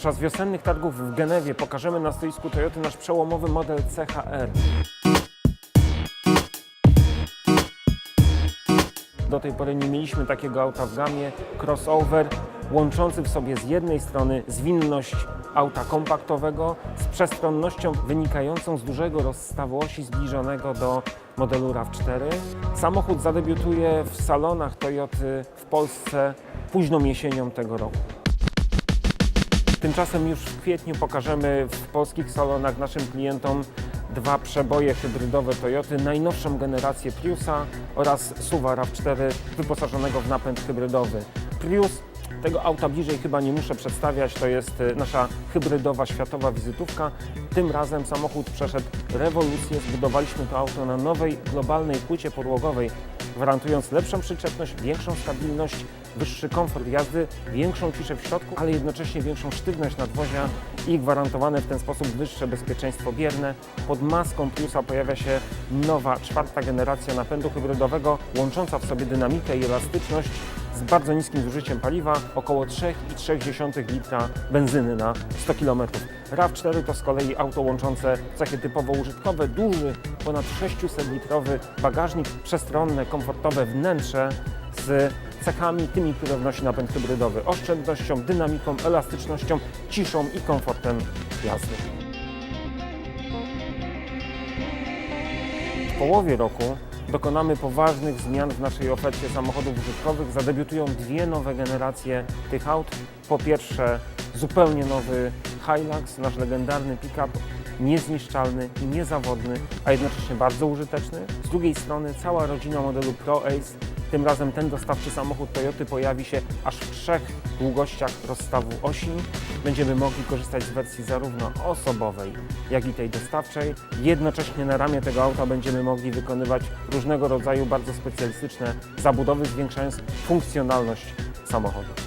Podczas wiosennych targów w Genewie pokażemy na stoisku Toyoty nasz przełomowy model CHR. Do tej pory nie mieliśmy takiego auta w gamie. Crossover łączący w sobie z jednej strony zwinność auta kompaktowego z przestronnością wynikającą z dużego rozstawu osi zbliżonego do modelu RAV4. Samochód zadebiutuje w salonach Toyoty w Polsce późną jesienią tego roku. Tymczasem już w kwietniu pokażemy w polskich salonach naszym klientom dwa przeboje hybrydowe Toyoty, najnowszą generację Priusa oraz SUVa RAV4 wyposażonego w napęd hybrydowy. Prius tego auta bliżej chyba nie muszę przedstawiać, to jest y, nasza hybrydowa światowa wizytówka. Tym razem samochód przeszedł rewolucję, zbudowaliśmy to auto na nowej globalnej płycie podłogowej, gwarantując lepszą przyczepność, większą stabilność, wyższy komfort jazdy, większą ciszę w środku, ale jednocześnie większą sztywność nadwozia i gwarantowane w ten sposób wyższe bezpieczeństwo bierne. Pod maską Plusa pojawia się nowa, czwarta generacja napędu hybrydowego, łącząca w sobie dynamikę i elastyczność z bardzo niskim zużyciem paliwa, około 3,3 litra benzyny na 100 km. RAV4 to z kolei auto łączące cechy typowo użytkowe, duży, ponad 600-litrowy bagażnik, przestronne, komfortowe wnętrze z cechami tymi, które wnosi napęd hybrydowy, oszczędnością, dynamiką, elastycznością, ciszą i komfortem jazdy. W połowie roku dokonamy poważnych zmian w naszej ofercie samochodów użytkowych. Zadebiutują dwie nowe generacje tych aut. Po pierwsze zupełnie nowy Hilux, nasz legendarny pick-up, niezniszczalny i niezawodny, a jednocześnie bardzo użyteczny. Z drugiej strony cała rodzina modelu Pro Ace. Tym razem ten dostawczy samochód Toyoty pojawi się aż w trzech długościach rozstawu osi. Będziemy mogli korzystać z wersji zarówno osobowej, jak i tej dostawczej. Jednocześnie na ramię tego auta będziemy mogli wykonywać różnego rodzaju bardzo specjalistyczne zabudowy, zwiększając funkcjonalność samochodu.